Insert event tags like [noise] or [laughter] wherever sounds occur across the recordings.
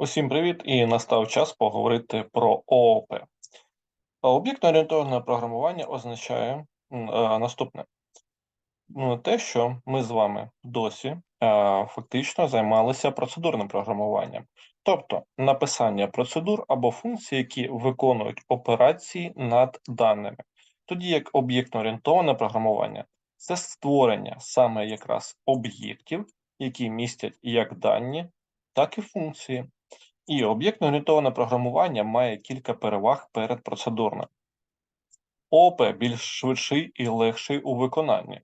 Усім привіт! І настав час поговорити про ООП. Об'єктно-орієнтоване програмування означає е, наступне: Ну, те, що ми з вами досі е, фактично займалися процедурним програмуванням, тобто написання процедур або функцій, які виконують операції над даними. Тоді як об'єктно-орієнтоване програмування це створення саме якраз об'єктів, які містять як дані, так і функції. І об'єктно-орієнтоване програмування має кілька переваг перед процедурним. ООП більш швидший і легший у виконанні.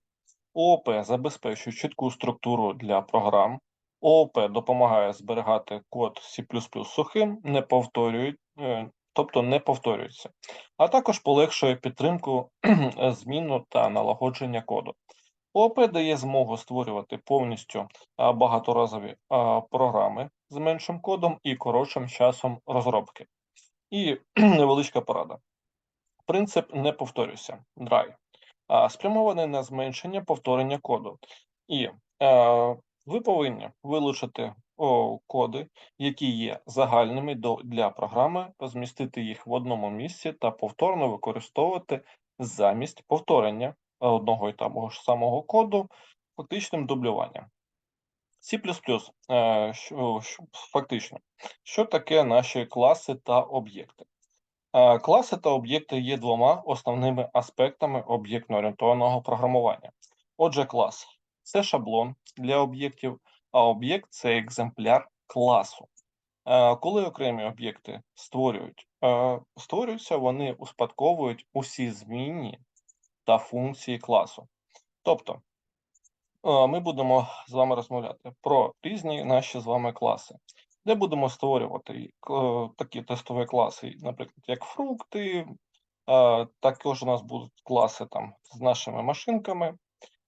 ООП забезпечує чітку структуру для програм. ООП допомагає зберігати код C++ сухим, не повторюють, е, тобто не повторюється, а також полегшує підтримку зміну та налагодження коду. ООП дає змогу створювати повністю багаторазові програми з меншим кодом і коротшим часом розробки. І [clears throat] невеличка порада. Принцип не повторюйся, драй, спрямований на зменшення повторення коду. І е, ви повинні вилучити коди, які є загальними для програми, змістити їх в одному місці та повторно використовувати замість повторення одного і того ж самого коду фактичним дублюванням. C++, що, що, фактично, що таке наші класи та об'єкти? Е, Класи та об'єкти є двома основними аспектами об'єктно-орієнтованого програмування. Отже, клас це шаблон для об'єктів, а об'єкт це екземпляр класу. Е, Коли окремі об'єкти створюють, е, створюються, вони успадковують усі змінні та функції класу. Тобто, е, ми будемо з вами розмовляти про різні наші з вами класи, де будемо створювати е, такі тестові класи, наприклад, як фрукти. е, Також у нас будуть класи там з нашими машинками,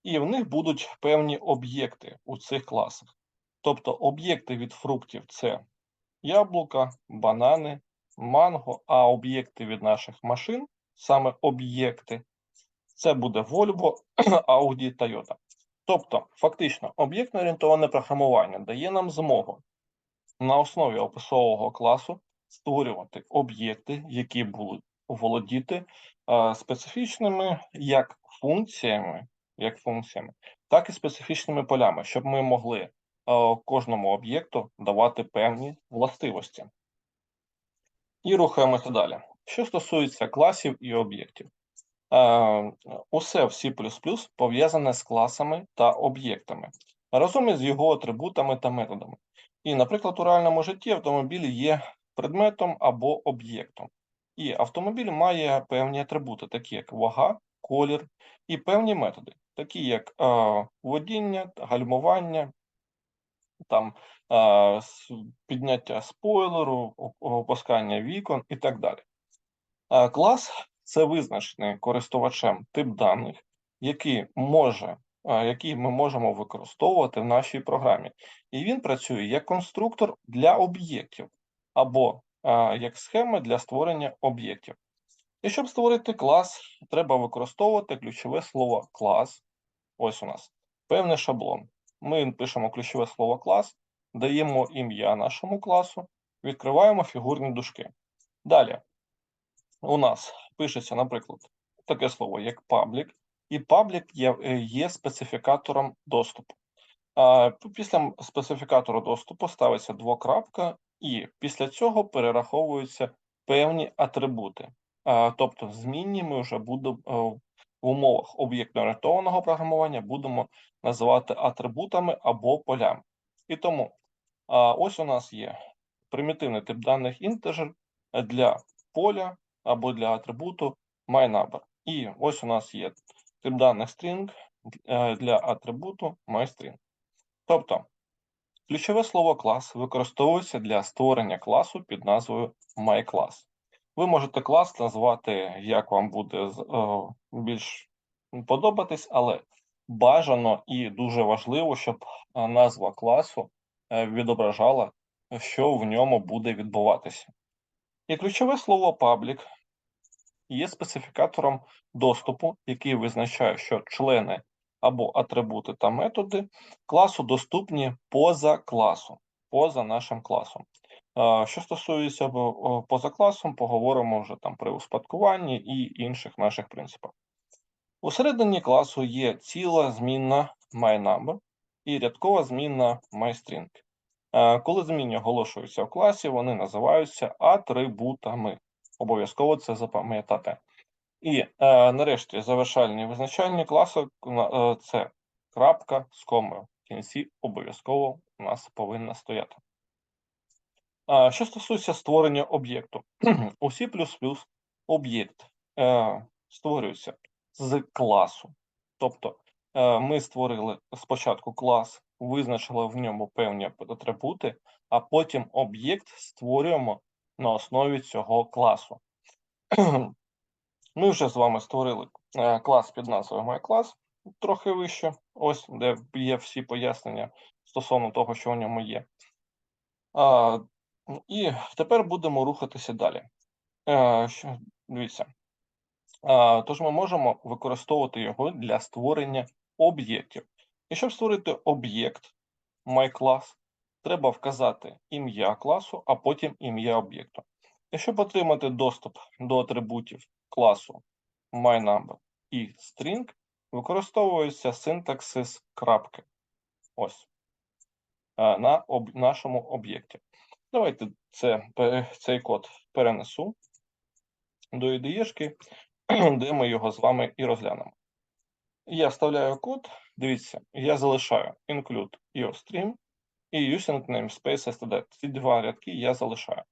і в них будуть певні об'єкти у цих класах. Тобто об'єкти від фруктів це яблука, банани, манго, а об'єкти від наших машин, саме об'єкти, це буде Volvo, [clears throat] Audi, Toyota. Тобто, фактично, об'єктно-орієнтоване програмування дає нам змогу на основі описового класу створювати об'єкти, які будуть володіти е, специфічними як функціями, як функціями, так і специфічними полями, щоб ми могли е, кожному об'єкту давати певні властивості. І рухаємося далі. Що стосується класів і об'єктів, Е, Усе в C++ пов'язане з класами та об'єктами, разом із його атрибутами та методами. І, наприклад, у реальному житті автомобіль є предметом або об'єктом. І автомобіль має певні атрибути, такі як вага, колір і певні методи, такі як е, водіння, гальмування, там е, підняття спойлеру, опускання вікон і так далі. Клас це визначений користувачем тип даних, який може, е, який ми можемо використовувати в нашій програмі. І він працює як конструктор для об'єктів або е, як схема для створення об'єктів. І щоб створити клас, треба використовувати ключове слово клас. Ось у нас певний шаблон. Ми пишемо ключове слово клас, даємо ім'я нашому класу, відкриваємо фігурні дужки. Далі у нас пишеться, наприклад, таке слово, як паблік, і паблік є, е, є специфікатором доступу. Після специфікатору доступу ставиться двокрапка, і після цього перераховуються певні атрибути. Тобто змінні ми вже будемо е, в умовах об'єктно-орієнтованого програмування будемо називати атрибутами або полями. І тому ось у нас є примітивний тип даних інтеджер для поля або для атрибуту myNumber. І ось у нас є тип даних string для атрибуту myString. Тобто, ключове слово клас використовується для створення класу під назвою myClass. Ви можете клас назвати, як вам буде е, більш подобатись, але бажано і дуже важливо, щоб е, назва класу е, відображала, що в ньому буде відбуватися. І ключове слово public є специфікатором доступу, який визначає, що члени або атрибути та методи класу доступні поза класом, поза нашим класом. Що стосується поза класом, поговоримо вже там при успадкуванні і інших наших принципах. Усередині класу є ціла змінна myNumber і рядкова змінна myString. Е, Коли змінні оголошуються в класі, вони називаються атрибутами. Обов'язково це запам'ятати. І е, нарешті завершальні визначальні класи е, це крапка з комою. В кінці обов'язково у нас повинна стояти. А, Що стосується створення об'єкту, [clears throat] у C++ об'єкт е, створюється з класу. Тобто е, ми створили спочатку клас, визначили в ньому певні атрибути, а потім об'єкт створюємо на основі цього класу. Ми вже з вами створили е, клас під назвою MyClass, трохи вище, ось де є всі пояснення стосовно того, що в ньому є. І тепер будемо рухатися далі. Е, дивіться. Тож ми можемо використовувати його для створення об'єктів. І щоб створити об'єкт MyClass, треба вказати ім'я класу, а потім ім'я об'єкту. І щоб отримати доступ до атрибутів класу myNumber і string, використовується синтаксис крапки. Ось е, на об, нашому об'єкті. Давайте це, цей код перенесу до IDE, [clears throat] де ми його з вами і розглянемо. Я вставляю код, дивіться, я залишаю include EOStream і using namespace std. Ці два рядки я залишаю.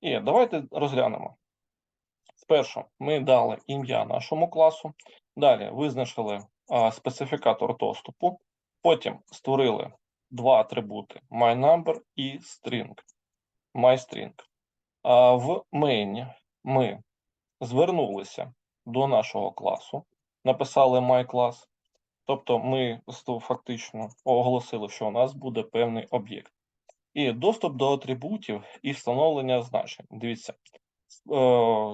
І давайте розглянемо. Спершу ми дали ім'я нашому класу, далі визначили а, специфікатор доступу, потім створили два атрибути myNumber і string, myString. В мейні ми звернулися до нашого класу, написали myClass, тобто ми фактично оголосили, що у нас буде певний об'єкт. І доступ до атрибутів і встановлення значень. Дивіться, е,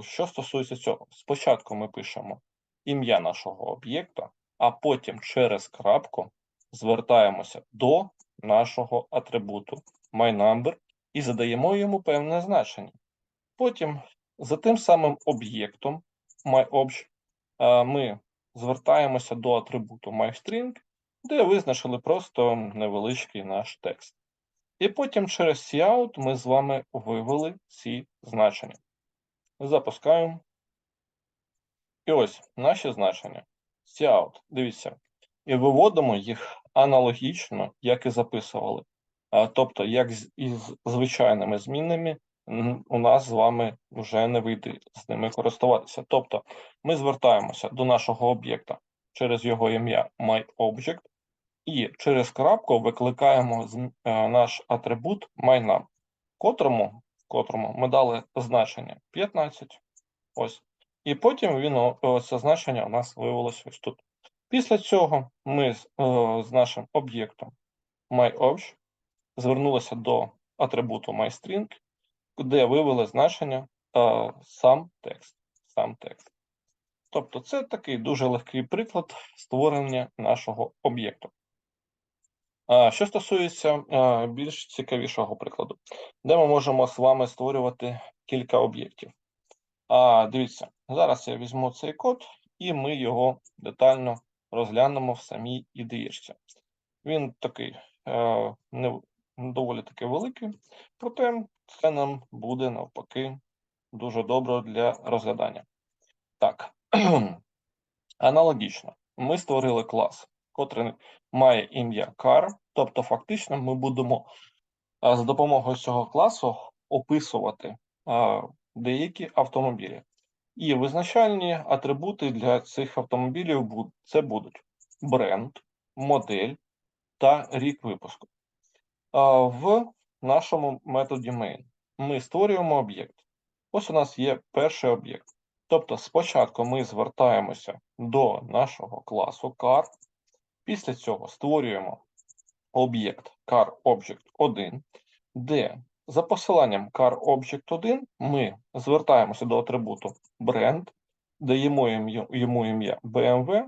що стосується цього, спочатку ми пишемо ім'я нашого об'єкта, а потім через крапку звертаємося до нашого атрибуту myNumber і задаємо йому певне значення. Потім за тим самим об'єктом myObj е, ми звертаємося до атрибуту myString, де визначили просто невеличкий наш текст. І потім через cout ми з вами вивели ці значення. Запускаємо. І ось наші значення. Cout. Дивіться. І виводимо їх аналогічно, як і записували. Тобто, як із звичайними змінними, м, у нас з вами вже не вийде з ними користуватися. Тобто, ми звертаємося до нашого об'єкта через його ім'я myObject, і через крапку викликаємо е, наш атрибут myNum, котрому, котрому ми дали значення 15. Ось. І потім він це значення у нас виявилося ось тут. Після цього ми з, е, з нашим об'єктом myObj звернулися до атрибуту myString, де вивели значення е, сам текст. Сам текст. Тобто, це такий дуже легкий приклад створення нашого об'єкту. Що стосується більш цікавішого прикладу, де ми можемо з вами створювати кілька об'єктів. Дивіться, зараз я візьму цей код і ми його детально розглянемо в самій IDE. Він такий доволі таки великий, проте це нам буде навпаки дуже добре для розглядання. Так, [clears throat] аналогічно, ми створили клас, котрий має ім'я car, тобто фактично ми будемо за допомогою цього класу описувати деякі автомобілі. І визначальні атрибути для цих автомобілів це будуть бренд, модель та рік випуску. В нашому методі main ми створюємо об'єкт. Ось у нас є перший об'єкт. Тобто спочатку ми звертаємося до нашого класу car, після цього створюємо об'єкт CarObject1, де за посиланням CarObject1 ми звертаємося до атрибуту brand, даємо йому ім'я BMW,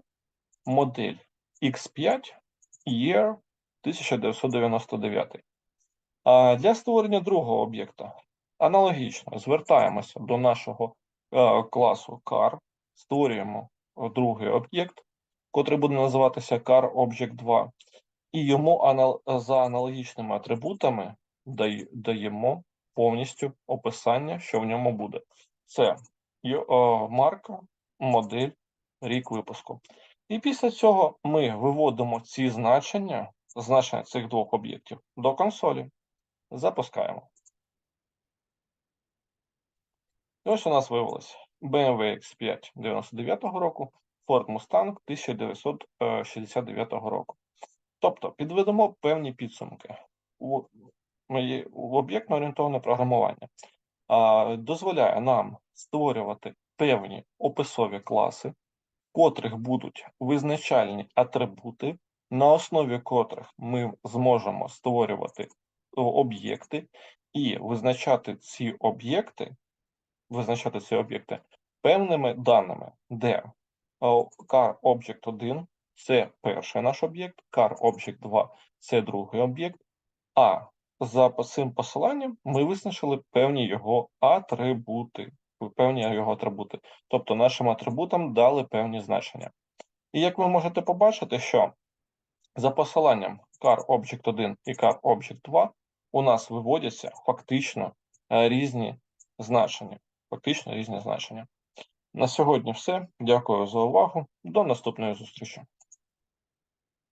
модель X5, year 1999. А для створення другого об'єкта аналогічно звертаємося до нашого е, класу car, створюємо е, другий об'єкт, котрий буде називатися car object 2, і йому за аналогічними атрибутами даємо повністю описання, що в ньому буде. Це е, марка, модель, рік випуску. І після цього ми виводимо ці значення, значення цих двох об'єктів до консолі. Запускаємо. І ось у нас виявилось BMW X5 99-го року, Ford Mustang 1969 року. Тобто підведемо певні підсумки. У, у об'єктно-орієнтоване програмування а, дозволяє нам створювати певні описові класи, в котрих будуть визначальні атрибути, на основі котрих ми зможемо створювати об'єкти і визначати ці об'єкти, визначати ці об'єкти певними даними, де car object 1 це перший наш об'єкт, car object 2 це другий об'єкт, а за цим посиланням ми визначили певні його атрибути. Певні його атрибути. Тобто нашим атрибутам дали певні значення. І як ви можете побачити, що за посиланням car object 1 і car object 2 у нас виводяться фактично е, різні значення. Фактично різні значення. На сьогодні все. Дякую за увагу. До наступної зустрічі.